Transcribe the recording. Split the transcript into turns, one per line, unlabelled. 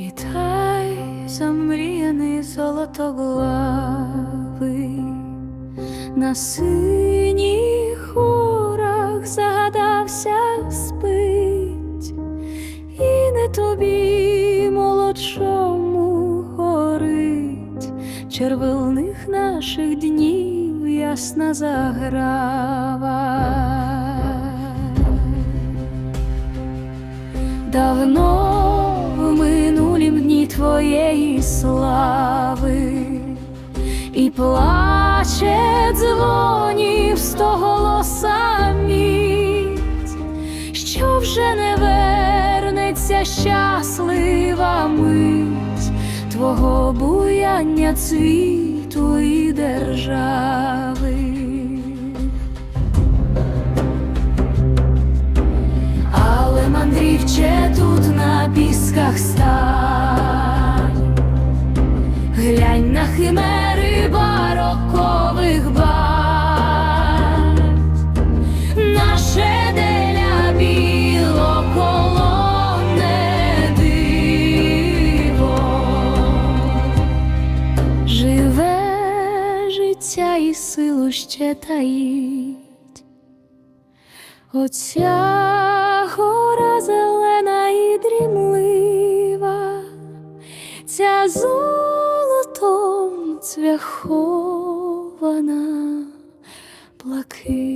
Вітай, замріяний золотоглавий, на синіх хорах загадався спить, і не тобі молодшому горить. Червоних наших днів ясна заграва. Давно твоєї слави. І плаче дзвонів стоголоса міць, що вже не вернеться щаслива мить. Твого буяння цвіту і держави. Мандрівче тут на пісках стань, на химери барокових барв, наше живе життя і силу ще таїть. Оця гора зелена і дрімлива, ця золотом цвяхована блакит.